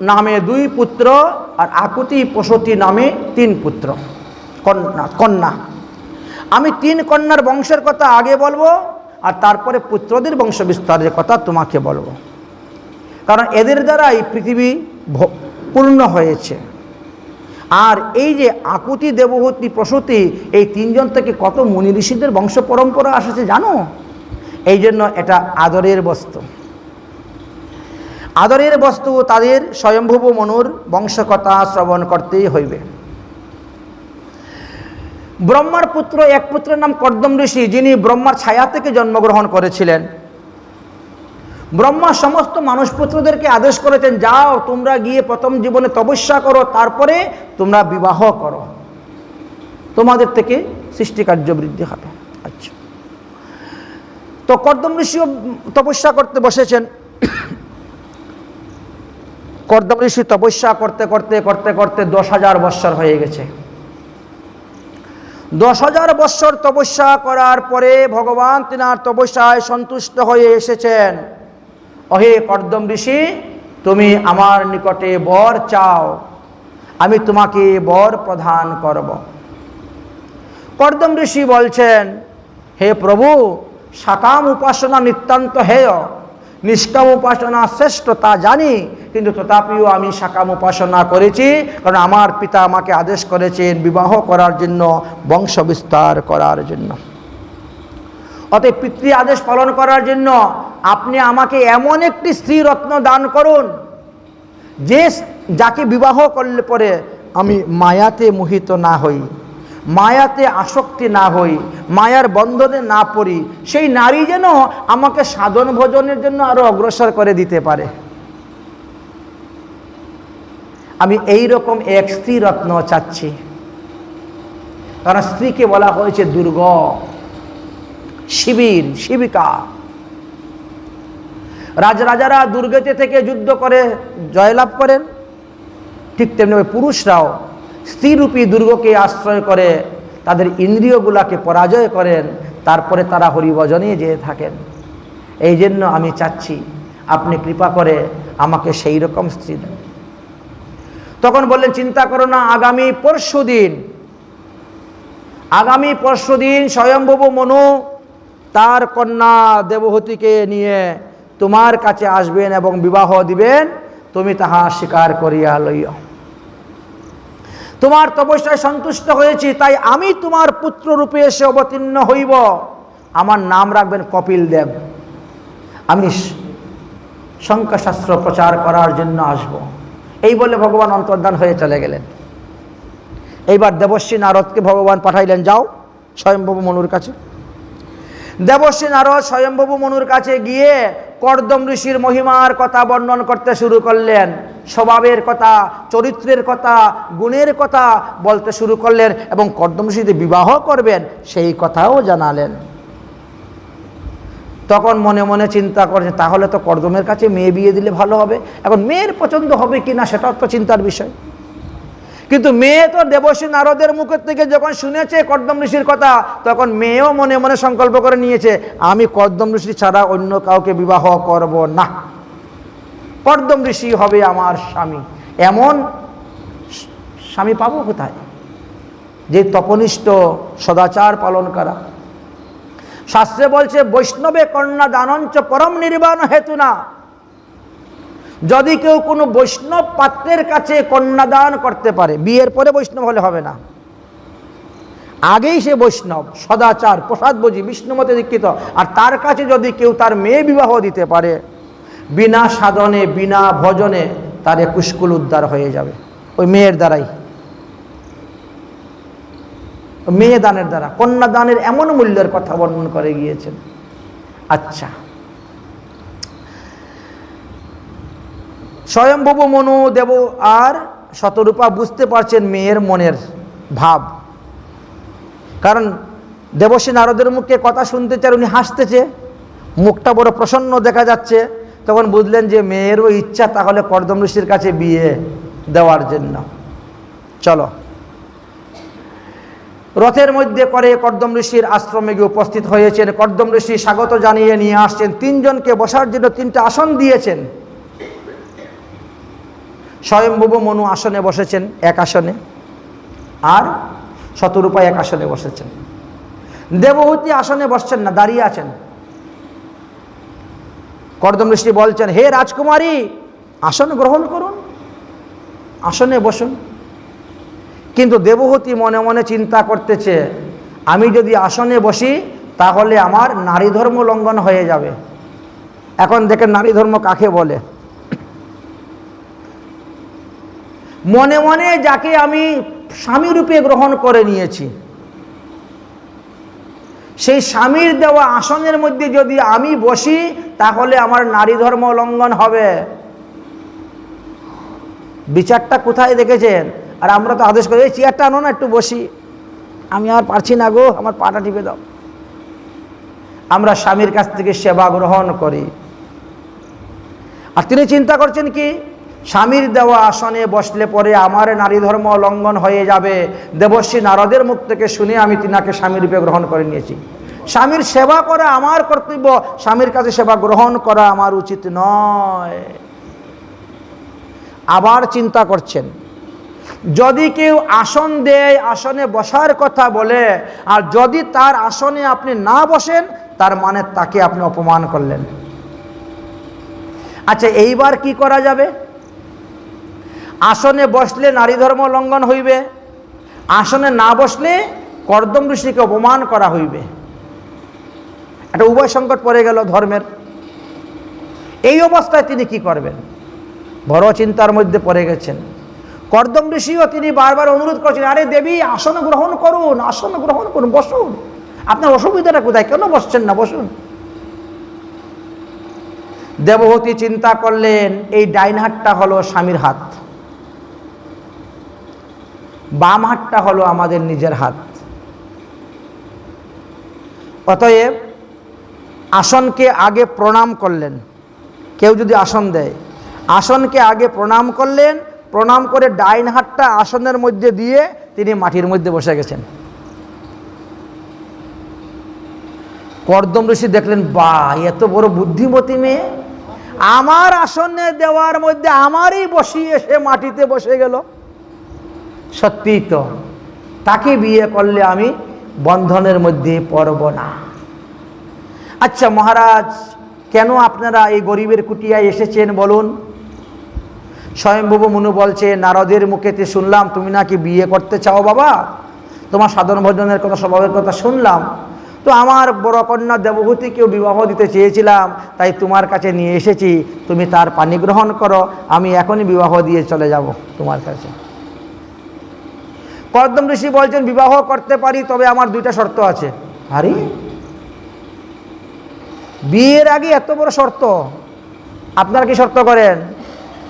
নামে দুই পুত্র আর আকুতি পশতি নামে তিন পুত্র। কন্যা কন্যা। আমি তিন কন্যার বংশের কথা আগে বলব আর তারপরে পুত্রদের বংশ বিস্তারের কথা তোমাকে বলব। কারণ এদের দ্বারাই পৃথিবী ভ- পূর্ণ হয়েছে। আর এই যে আকুতি, দেবহূতি, প্রসূতি, এই তিনজন থেকে কত মুনি ঋষিদের বংশ পরম্পরা আসছে জানো? এই জন্য এটা আদরের বস্তু। আদরের বস্তু তাদের স্বয়ম্ভূব মনুর বংশকথা শ্রবণ করতেই হইবে। ব্রহ্মার পুত্র, এক পুত্রের নাম কর্দম ঋষি, যিনি ব্রহ্মার ছায়া থেকে জন্মগ্রহণ করেছিলেন। ব্রহ্মা সমস্ত মানুষ পুত্রদেরকে আদেশ করেছেন, যাও, তোমরা গিয়ে প্রথম জীবনে তপস্যা করো, তারপরে তোমরা বিবাহ করো। তোমাদের থেকে সৃষ্টিকার্য বৃদ্ধি হবে। আচ্ছা। তো কর্দম ঋষিও তপস্যা করতে বসেছেন। কর্দম ঋষি তপস্যা করতে করতে করতে করতে দশ হাজার বৎসর হয়ে গেছে। দশ হাজার বৎসর তপস্যা করার পরে ভগবান তিনার তপস্যায় সন্তুষ্ট হয়ে এসেছেন। অহে কর্দম ঋষি, তুমি আমার নিকটে বর চাও, আমি তোমাকে বর প্রদান করব। কর্দম ঋষি বলছেন, হে প্রভু, সাকাম উপাসনা নিতান্ত হেয় নিষ্কাম উপাসনা শ্রেষ্ঠ তা জানি, কিন্তু তথাপিও আমি সাকাম উপাসনা করেছি, কারণ আমার পিতা আমাকে আদেশ করেছেন বিবাহ করার জন্য বংশ বিস্তার করার জন্য। অতএব পিতৃ আদেশ পালন করার জন্য আপনি আমাকে এমন একটি স্ত্রী রত্ন দান করুন, যে যাকে বিবাহ করলে পরে আমি মায়াতে মোহিত না হই। মায়াতে আসক্তি না হই, মায়ার বন্ধনে না পড়ি, সেই নারী যেন আমাকে সাধন ভোজনের জন্য আরও অগ্রসর করে দিতে পারে। আমি এই রকম এক স্ত্রী রত্ন চাচ্ছি। কারণ স্ত্রীকে বলা হয়েছে দুর্গ, শিবির, শিবিকা। রাজরাজারা দুর্গতে থেকে যুদ্ধ করে, জয়লাভ করেন। ঠিক তেমনি পুরুষরাও স্ত্রীরূপী দুর্গকে আশ্রয় করে, তাদের ইন্দ্রিয়গুলাকে পরাজয় করেন, তারপরে তারা হরিভজনে যেয়ে থাকেন। এই জন্য আমি চাচ্ছি, আপনি কৃপা করে আমাকে সেই রকম স্ত্রী দেন। তখন বললেন, চিন্তা করো না, আগামী পরশু দিন, আগামী পরশু দিন স্বয়ংভব মনু তার কন্যা দেবহতীকে নিয়ে তোমার কাছে আসবেন এবং বিবাহ দিবেন, তুমি তাহা স্বীকার করিয়া লইও। তোমার তপস্যায় সন্তুষ্ট হয়েছি, তাই আমি তোমার পুত্র রূপে এসে অবতীর্ণ হইব। আমার নাম রাখবেন কপিল দেব। আমি সংখ্যাশাস্ত্র প্রচার করার জন্য আসব। এই বলে ভগবান অন্তর্ধান হয়ে চলে গেলেন। এইবার দেবশ্রী নারদকে ভগবান পাঠাইলেন, যাও স্বয়ংভব মনুর কাছে। দেবশ্রী নারদ স্বয়ংভব মনুর কাছে গিয়ে কর্দম ঋষির মহিমার কথা বর্ণন করতে শুরু করলেন। স্বভাবের কথা, চরিত্রের কথা, গুণের কথা বলতে শুরু করলেন এবং কর্দম বিবাহ করবেন, সেই কথাও জানালেন। তখন মনে মনে চিন্তা করছে, তাহলে তো কর্দমের কাছে মেয়ে বিয়ে দিলে ভালো হবে। এখন মেয়ের পছন্দ হবে কি না, সেটাও তো চিন্তার বিষয়। কিন্তু মেয়ে তো দেবশ্রী নারদের মুখের থেকে যখন শুনেছে কর্দম ঋষির কথা, তখন মেয়েও মনে মনে সংকল্প করে নিয়েছে, আমি কর্দম ঋষি ছাড়া অন্য কাউকে বিবাহ করব না। কর্দম ঋষি হবে আমার স্বামী। এমন স্বামী পাবো কোথায়? যে তপনিষ্ঠ সদাচার পালন করা শাস্ত্রে বলছে, বৈষ্ণবে কন্যা দানঞ্চ পরম নির্বাণ হেতু না। যদি কেউ কোনো বৈষ্ণব পাত্রের কাছে কন্যাদান করতে পারে, বিয়ের পরে বৈষ্ণব হলে হবে না। আগেই সে বৈষ্ণব, সদাচার, প্রসাদ বুঝি, বিষ্ণুমতে দীক্ষিত। আর তার কাছে যদি কেউ তার মেয়ে বিবাহ দিতে পারে বিনা সাধনে, বিনা ভজনে তার কুষ্কুল উদ্ধার হয়ে যাবে। ওই মেয়ের দ্বারাই। মেয়ে দানের দ্বারা। কন্যা দানের এমন মূল্যের কথা বর্ণন করে গিয়েছেন। আচ্ছা। স্বয়ংভব মনু দেব আর শতরূপা বুঝতে পারছেন মেয়ের মনের ভাব। কারণ দেবশ্রী নারদের মুখে কথা শুনতে চার উনি হাসতেছে। মুখটা বড় প্রসন্ন দেখা যাচ্ছে। তখন বুঝলেন যে মেয়েরও ইচ্ছা তাহলে কর্দম ঋষির কাছে বিয়ে দেওয়ার জন্য। চলো। রথের মধ্যে করে কর্দম ঋষির আশ্রমে গিয়ে উপস্থিত হয়েছেন। কর্দম ঋষি স্বাগত জানিয়ে নিয়ে আসছেন। তিনজনকে বসার জন্য তিনটা আসন দিয়েছেন। স্বয়ংভূব মনু আসনে বসেছেন এক আসনে আর শতরূপা এক আসনে বসেছেন। দেবহূতি আসনে বসছেন না, দাঁড়িয়ে আছেন। কর্দম ঋষি বলছেন, হে রাজকুমারী, আসন গ্রহণ করুন, আসনে বসুন। কিন্তু দেবহূতি মনে মনে চিন্তা করতেছে, আমি যদি আসনে বসি, তাহলে আমার নারী ধর্ম লঙ্ঘন হয়ে যাবে। এখন দেখেন নারী ধর্ম কাকে বলে? মনে মনে যাকে আমি স্বামী রূপে গ্রহণ করে নিয়েছি। সেই স্বামীর দেওয়া আসনের মধ্যে যদি আমি বসি, তাহলে আমার নারী ধর্ম লঙ্ঘন হবে। বিচারটা কোথায় দেখেছেন? আর আমরা তো আদেশ করি, এই চেয়ারটা আনো না, একটু বসি। আমি আর পারছি না গো, আমার পাটা টিপে দাও। আমরা স্বামীর কাছ থেকে সেবা গ্রহণ করি। আর তিনি চিন্তা করছেন কি স্বামীর দেওয়া আসনে বসলে পরে আমার নারী ধর্ম লঙ্ঘন হয়ে যাবে। দেবশ্রী নারদের মুখ থেকে শুনে আমি তিনাকে স্বামী রূপে গ্রহণ করে নিয়েছি। স্বামীর সেবা করা আমার কর্তব্য, স্বামীর কাছে সেবা গ্রহণ করা আমার উচিত নয়। আবার চিন্তা করছেন, যদি কেউ আসন দেয়, আসনে বসার কথা বলে, আর যদি তার আসনে আপনি না বসেন, তার মানে তাকে আপনি অপমান করলেন। আচ্ছা এইবার কি করা যাবে? আসনে বসলে নারী ধর্ম লঙ্ঘন হইবে। আসনে না বসলে কর্দম ঋষিকে অপমান করা হইবে। একটা উভয় সংকট পড়ে গেল ধর্মের। এই অবস্থায় তিনি কি করবেন? বড় চিন্তার মধ্যে পড়ে গেছেন। কর্দম ঋষিও তিনি বারবার অনুরোধ করছেন, আরে দেবী, আসন গ্রহণ করুন, আসন গ্রহণ করুন, বসুন। আপনার অসুবিধাটা কোথায়? কেন বসছেন না? বসুন। দেবহতী চিন্তা করলেন, এই ডাইন হাতটা হলো স্বামীর হাত। বাম হাতটা হলো আমাদের নিজের হাত। অতএব আসনকে আগে প্রণাম করলেন। কেউ যদি আসন দেয়, আসনকে আগে প্রণাম করলেন, প্রণাম করে ডাইন হাতটা আসনের মধ্যে দিয়ে তিনি মাটির মধ্যে বসে গেছেন। কর্দম ঋষি দেখলেন বা এত বড় বুদ্ধিমতী মেয়ে। আমার আসনে দেওয়ার মধ্যে আমারই বসিয়ে সে মাটিতে বসে গেল। সত্যি তো, তাকে বিয়ে করলে আমি বন্ধনের মধ্যে পড়ব না। আচ্ছা মহারাজ, কেন আপনারা এই গরিবের কুটিয়ায় এসেছেন বলুন? স্বয়ংভূব মনু বলছে, নারদের মুখেতে শুনলাম তুমি নাকি বিয়ে করতে চাও বাবা? তোমার সাধন ভজনের কথা স্বভাবের কথা শুনলাম। তো আমার বড় কন্যা দেবভূতিকেও বিবাহ দিতে চেয়েছিলাম, তাই তোমার কাছে নিয়ে এসেছি। তুমি তার পানি গ্রহণ করো, আমি এখনই বিবাহ দিয়ে চলে যাব তোমার কাছে। কর্দম ঋষি বলছেন, বিবাহ করতে পারি, তবে আমার দুইটা শর্ত আছে। আরে? বিয়ের আগে এত বড় শর্ত? আপনারা কি শর্ত করেন?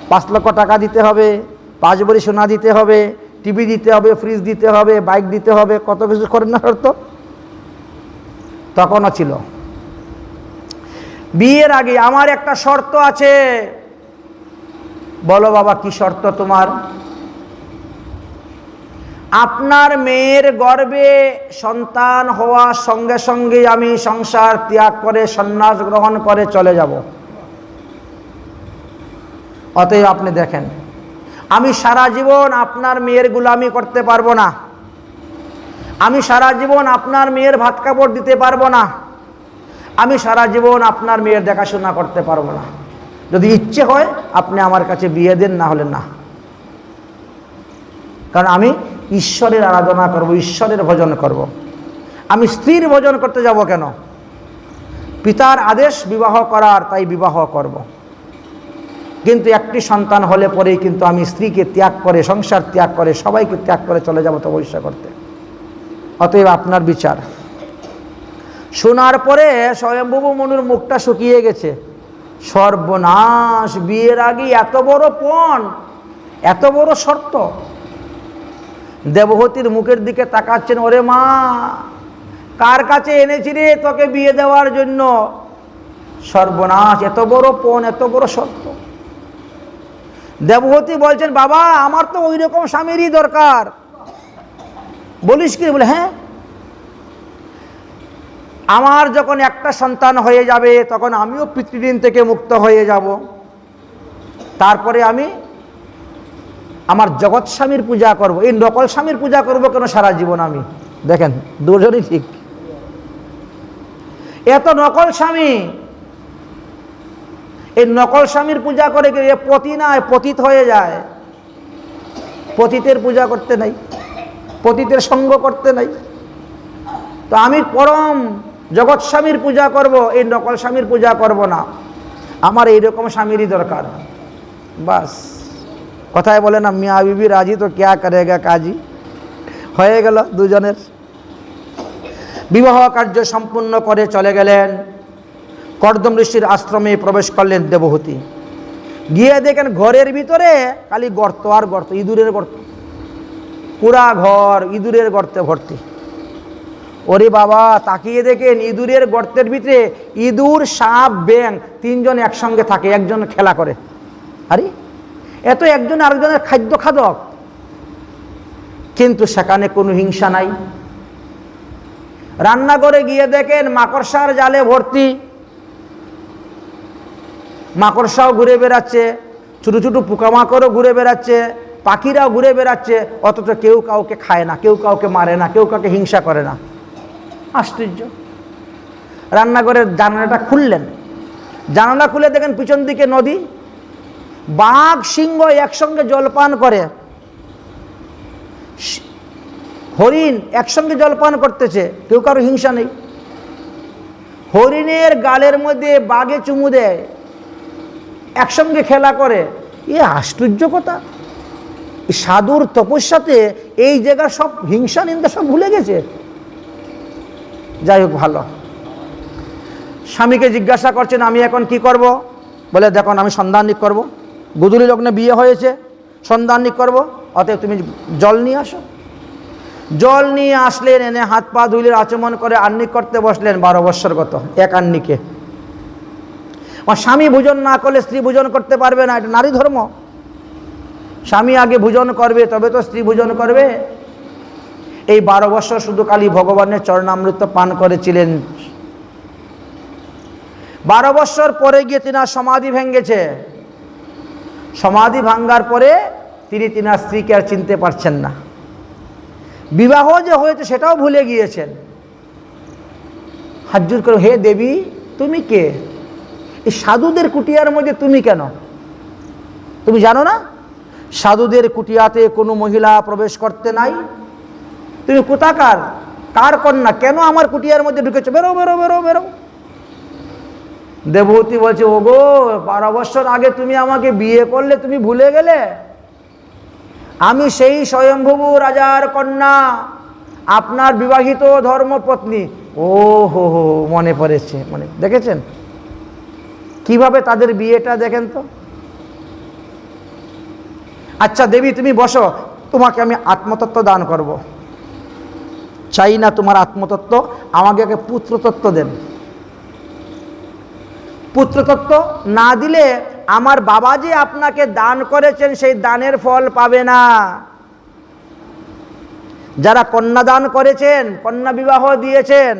পাঁচ লক্ষ টাকা দিতে হবে, পাঁচ বড়ি সোনা দিতে হবে, টিভি দিতে হবে, ফ্রিজ দিতে হবে, বাইক দিতে হবে, কত কিছু করেন না শর্ত? তখনও ছিল। বিয়ের আগে আমার একটা শর্ত আছে। বলো বাবা, কি শর্ত তোমার? আপনার মেয়ের গর্বে সন্তান হওয়ার সঙ্গে সঙ্গে আমি সংসার ত্যাগ করে সন্ন্যাস গ্রহণ করে চলে যাব। অতএব আপনি দেখেন, আমি সারা জীবন আপনার মেয়ের গুলামি করতে পারব না। আমি সারা জীবন আপনার মেয়ের ভাত কাপড় দিতে পারব না। আমি সারা জীবন আপনার মেয়ের দেখাশোনা করতে পারব না। যদি ইচ্ছে হয়, আপনি আমার কাছে বিয়ে দেন, না হলে না। কারণ আমি ঈশ্বরের আরাধনা করব, ঈশ্বরের ভজন করব। আমি স্ত্রীর ভজন করতে যাব কেন? পিতার আদেশ বিবাহ করার, তাই বিবাহ করব। কিন্তু একটি সন্তান হলে পরেই কিন্তু আমি স্ত্রীকে ত্যাগ করে, সংসার ত্যাগ করে, সবাইকে ত্যাগ করে চলে যাব তপস্যা করতে। অতএব আপনার বিচার। শোনার পরে স্বয়ম্ভূ মনুর মুখটা শুকিয়ে গেছে। সর্বনাশ, বিয়ের আগে এত বড় পণ, এত বড় শর্ত। দেবহতীর মুখের দিকে তাকাচ্ছেন, ওরে মা, কার কাছে এনেছি রে তোকে বিয়ে দেওয়ার জন্য? সর্বনাশ, এত বড় পণ, এত বড় শর্ত। দেবহতী বলছেন, বাবা, আমার তো ওই রকম স্বামীরই দরকার। বলিস কি? বলে হ্যাঁ। আমার যখন একটা সন্তান হয়ে যাবে, তখন আমিও পিতৃদিন থেকে মুক্ত হয়ে যাব। তারপরে আমি আমার জগৎ স্বামীর পূজা করব। এই নকল স্বামীর পূজা করব কেন সারা জীবন আমি? দেখেন, দুজনই ঠিক। এত নকল স্বামী। এই নকল স্বামীর পূজা করে এ পতি নয় পতিত হয়ে যায়। পতিতের পূজা করতে নাই, পতিতের সঙ্গ করতে নাই। তো আমি পরম জগৎ স্বামীর পূজা করব, এই নকল স্বামীর পূজা করব না। আমার এইরকম স্বামীরই দরকার। বাস। কথায় বলে না, মিয়া বিবি রাজি তো ক্যা করেগা কাজী? হয়ে গেল দুজনের। বিবাহ কার্য সম্পূর্ণ করে চলে গেলেন। কর্দম ঋষির আশ্রমে প্রবেশ করলেন দেবহূতি। গিয়ে দেখেন ঘরের ভিতরে খালি গর্ত আর গর্ত, ইঁদুরের গর্ত। পুরা ঘর ইঁদুরের গর্তে ভর্তি। ওরে বাবা, তাকিয়ে দেখেন ইঁদুরের গর্তের ভিতরে ইঁদুর, সাপ ব্যাং তিনজন একসঙ্গে থাকে, একজন খেলা করে। আরে এত একজন আরেকজনের খাদ্য খাদক। কিন্তু সেখানে কোনো হিংসা নাই। রান্নাঘরে গিয়ে দেখেন মাকড়সার জালে ভর্তি। মাকড়সাও ঘুরে বেড়াচ্ছে, ছোটো ছোটো পোকামাকড়ও ঘুরে বেড়াচ্ছে, পাখিরাও ঘুরে বেড়াচ্ছে, অথচ কেউ কাউকে খায় না, কেউ কাউকে মারে না, কেউ কাউকে হিংসা করে না। আশ্চর্য। রান্নাঘরের জানালাটা খুললেন। জানালা খুলে দেখেন পিছন দিকে নদী। বাঘ, সিংহ একসঙ্গে জলপান করে। হরিণ একসঙ্গে জলপান করতেছে, কেউ কারও হিংসা নেই। হরিণের গালের মধ্যে বাঘে চুমু দেয়, একসঙ্গে খেলা করে। এ আশ্চর্য কথা। সাধুর তপস্যাতে এই জায়গার সব হিংসা নিন্দা সব ভুলে গেছে। যাই হোক, ভালো। স্বামীকে জিজ্ঞাসা করছেন, আমি এখন কি করব? বলে দেখুন আমি সন্ধানিক করব। গুদুরি লগ্নে বিয়ে হয়েছে সন্ধানিক করব, অতএব তুমি জল নিয়ে আসো। জল নিয়ে আসলেন, এনে হাত পা ধুইলের আচমন করে আন্নিক করতে বসলেন, বারো বৎসরগত এক আন্নিকে আমার স্বামী ভোজন না করলে স্ত্রী ভোজন করতে পারবে না, এটা নারী ধর্ম। স্বামী আগে ভোজন করবে, তবে তো স্ত্রী ভোজন করবে। এই বারো বছর শুধু কালী ভগবানের চরণামৃত পান করেছিলেন। বারো বছর পরে গিয়ে তিনার সমাধি ভেঙ্গেছে সমাধি ভাঙ্গার পরে তিনি তিনার স্ত্রীকে আর চিনতে পারছেন না। বিবাহ যে হয়েছে সেটাও ভুলে গিয়েছেন। হাজুর করে, হে দেবী, তুমি কে? এই সাধুদের কুটিয়ার মধ্যে তুমি কেন? তুমি জানো না? সাধুদের কুটিয়াতে কোনো মহিলা প্রবেশ করতে নাই। তুমি কোথাকার? কার কন্যা? কেন আমার কুটিয়ার মধ্যে ঢুকেছো? বেরো বেরো বেরো বেরো। দেবতী বলছে, ওগো, বারো বছর আগে তুমি আমাকে বিয়ে করলে, তুমি ভুলে গেলে? আমি সেই স্বয়ংভূ রাজার কন্যা, আপনার বিবাহিত ধর্মপত্নী। ও হো হো, মনে পড়েছে মানে দেখেছেন? কীভাবে তাদের বিয়েটা দেখেন তো? আচ্ছা দেবী, তুমি বসো, তোমাকে আমি আত্মতত্ত্ব দান করব। চাই না তোমার আত্মতত্ত্ব, আমাকে পুত্রতত্ত্ব দেন। পুত্রতত্ত্ব না দিলে আমার বাবা যে আপনাকে দান করেছেন, সেই দানের ফল পাবে না। যারা কন্যাদান করেছেন, কন্যা বিবাহ দিয়েছেন,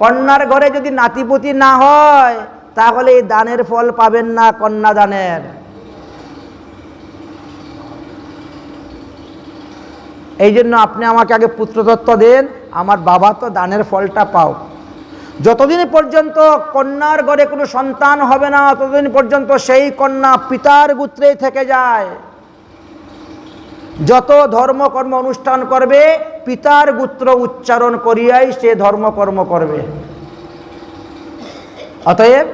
কন্যার ঘরে যদি নাতিপুতি না হয়, তাহলে এই দানের ফল পাবেন না কন্যাদানের এই জন্য আপনি আমাকে আগে পুত্রতত্ত্ব দেন, আমার বাবা তো দানের ফলটা পাও। যতদিন পর্যন্ত কন্যার ঘরে কোনো সন্তান হবে না, ততদিন পর্যন্ত সেই কন্যা পিতার গুত্রেই থেকে যায়। যত ধর্মকর্ম অনুষ্ঠান করবে, পিতার গুত্র উচ্চারণ করিয়াই সে ধর্মকর্ম করবে। অতএব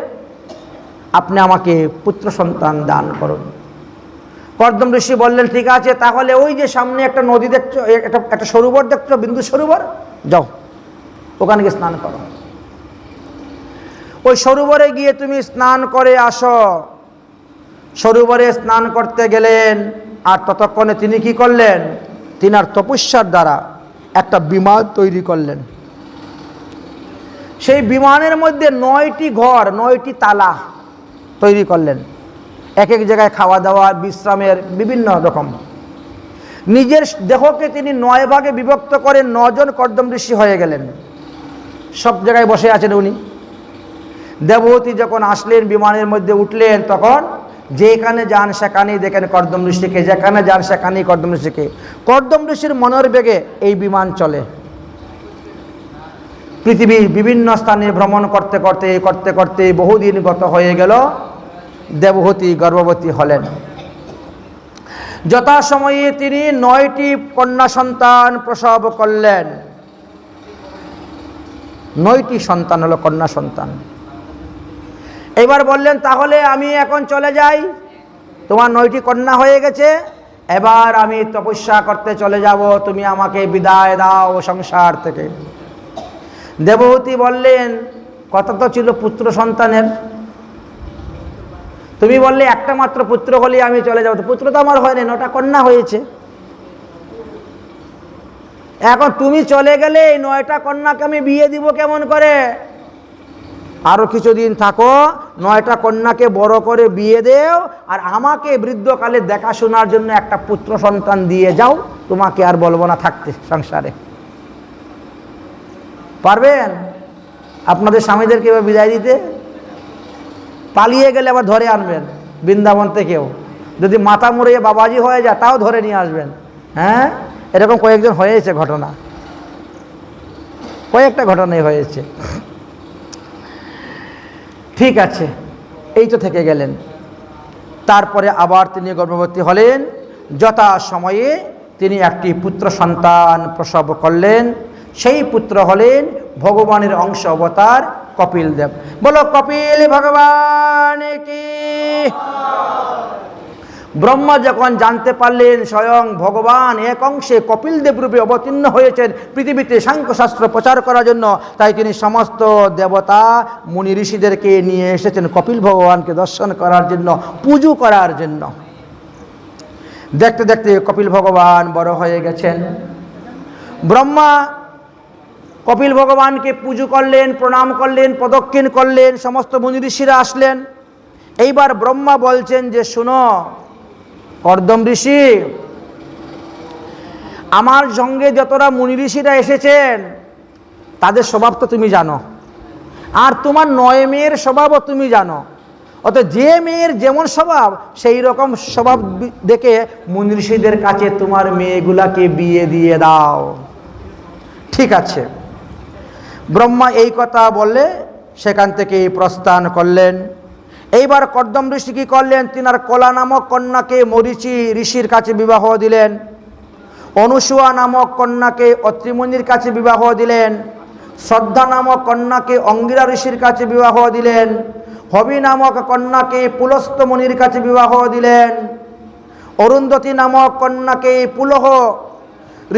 আপনি আমাকে পুত্র সন্তান দান করুন। কর্দম ঋষি বললেন, ঠিক আছে, তাহলে ওই যে সামনে একটা নদী দেখছ একটা একটা সরোবর দেখছ, বিন্দু সরোবর? যাও, ওখানে গিয়ে স্নান করো। ওই সরোবরে গিয়ে তুমি স্নান করে আসো। সরোবরে স্নান করতে গেলেন, আর ততক্ষণে তিনি কি করলেন? তিনার তপস্যার দ্বারা একটা বিমান তৈরি করলেন। সেই বিমানের মধ্যে নয়টি ঘর, নয়টি তালা তৈরি করলেন। এক এক জায়গায় খাওয়া দাওয়া, বিশ্রামের বিভিন্ন রকম। নিজের দেহকে তিনি নয় ভাগে বিভক্ত করে নজন কর্দম ঋষি হয়ে গেলেন। সব জায়গায় বসে আছেন উনি। দেবতী যখন আসলেন, বিমানের মধ্যে উঠলেন, তখন যেখানে যান সেখানেই দেখেন কর্দম ঋষিকে, যেখানে যান সেখানেই কর্দম ঋষিকে। কর্দম ঋষির মনের বেগে এই বিমান চলে। পৃথিবীর বিভিন্ন স্থানে ভ্রমণ করতে করতে করতে করতে বহুদিন গত হয়ে গেল, দেবহতী গর্ভবতী হলেন। যথাসময়ে তিনি নয়টি কন্যা সন্তান প্রসব করলেন। নয়টি সন্তান হলো কন্যা সন্তান। এবার বললেন, তাহলে আমি এখন চলে যাই। তোমার নয়টি কন্যা হয়ে গেছে। এবার আমি তপস্যা করতে চলে যাব। তুমি আমাকে বিদায় দাও সংসার থেকে। দেবহতী বললেন, কথা তো ছিল পুত্র সন্তানের। তুমি বললে, একটা মাত্র পুত্র হলে আমি চলে যাব। পুত্র তো আমার হয়নি, নটা কন্যা হয়েছে। এখন তুমি চলে গেলে এই নয়টা কন্যাকে আমি বিয়ে দিব কেমন করে? আরও কিছুদিন থাকো, নয়টা কন্যাকে বড় করে বিয়ে দেও, আর আমাকে বৃদ্ধকালে দেখাশোনার জন্য একটা পুত্র সন্তান দিয়ে যাও। তোমাকে আর বলব না থাকতে সংসারে। পারবেন? আপনাদের স্বামীদেরকে এবার বিদায় দিতে? পালিয়ে গেলে আবার ধরে আনবেন, বৃন্দাবন থেকেও। যদি মাথা মুড়িয়ে বাবাজি হয়ে যায়, তাও ধরে নিয়ে আসবেন। হ্যাঁ? এরকম কয়েকজন হয়েছে ঘটনা। কয়েকটা ঘটনাই হয়েছে। ঠিক আছে এই তো থেকে গেলেন। তারপরে আবার তিনি গর্ভবতী হলেন। যথা সময়ে তিনি একটি পুত্র সন্তান প্রসব করলেন। সেই পুত্র হলেন ভগবানের অংশ অবতার কপিল দেব বলো, কপিল ভগবান কি? ব্রহ্মা যখন জানতে পারলেন স্বয়ং ভগবান এক অংশে কপিল দেব রূপে অবতীর্ণ হয়েছেন, পৃথিবীতে সাংখ্যশাস্ত্র প্রচার করার জন্য, তাই তিনি সমস্ত দেবতা, মুনি ঋষিদেরকে নিয়ে এসেছেন কপিল ভগবানকে দর্শন করার জন্য, পুজো করার জন্য। দেখতে দেখতে কপিল ভগবান বড় হয়ে গেছেন। ব্রহ্মা কপিল ভগবানকে পুজো করলেন, প্রণাম করলেন প্রদক্ষিণ করলেন, সমস্ত মুনি ঋষিরা আসলেন। এইবার ব্রহ্মা বলছেন যে, শুনো কর্দম ঋষি, আমার সঙ্গে যতটা মুনি ঋষিরা এসেছেন, তাদের স্বভাব তো তুমি জানো। আর তোমার নয় মেয়ের স্বভাবও তুমি জানো। অত যে মেয়ের যেমন স্বভাব, সেই রকম স্বভাব দেখে মুনি ঋষিদের কাছে তোমার মেয়েগুলাকে বিয়ে দিয়ে দাও। ঠিক আছে। ব্রহ্মা এই কথা বললে, সেখান থেকে প্রস্থান করলেন। এইবার কর্দম ঋষি কি করলেন? তিনার কলা নামক কন্যাকে মরিচি ঋষির কাছে বিবাহ দিলেন। অনুসুয়া নামক কন্যাকে অত্রিমুনির কাছে বিবাহ দিলেন। শ্রদ্ধা নামক কন্যাকে অঙ্গিরা ঋষির কাছে বিবাহ দিলেন। হবি নামক কন্যাকে পুলস্ত মুনির কাছে বিবাহ দিলেন। অরুন্ধতী নামক কন্যাকে পুলহ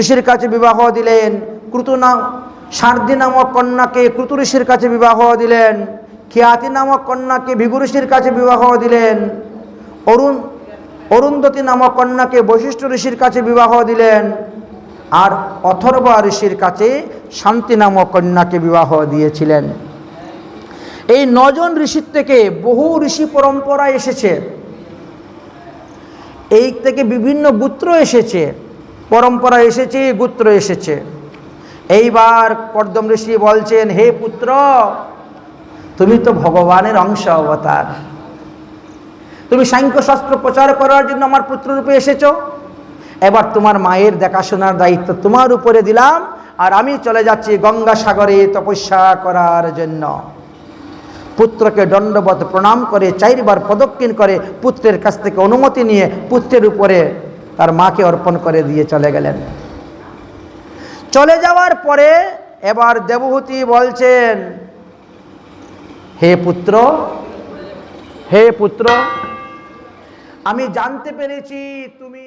ঋষির কাছে বিবাহ দিলেন। ক্রুতু নাম সারদি নামক কন্যাকে ক্রুতু ঋষির কাছে বিবাহ দিলেন। খ্যাতি নামক কন্যাকে ভিগু ঋষির কাছে বিবাহ দিলেন। অরুণ অরুন্ধতী নামক কন্যাকে বৈশিষ্ট্য ঋষির কাছে বিবাহ দিলেন। আর অথর্বা ঋষির কাছে শান্তি নামক কন্যাকে বিবাহ দিয়েছিলেন। এই নজন ঋষির থেকে বহু ঋষি পরম্পরা এসেছে। এই থেকে বিভিন্ন গুত্র এসেছে। পরম্পরা এসেছে, গুত্র এসেছে। এইবার কর্দম ঋষি বলছেন, হে পুত্র তুমি তো ভগবানের অংশ, অবতার। তুমি সাংখ্যশাস্ত্র প্রচার করার জন্য আমার পুত্ররূপে এসেছ। এবার তোমার মায়ের দেখাশোনার দায়িত্ব তোমার উপরে দিলাম, আর আমি চলে যাচ্ছি গঙ্গা সাগরে তপস্যা করার জন্য। পুত্রকে দণ্ডবত প্রণাম করে চারবার প্রদক্ষিণ করে পুত্রের কাছ থেকে অনুমতি নিয়ে পুত্রের উপরে তার মাকে অর্পণ করে দিয়ে চলে গেলেন। চলে যাওয়ার পরে এবার দেবহূতি বলছেন হে পুত্র হে পুত্র আমি জানতে পেরেছি তুমি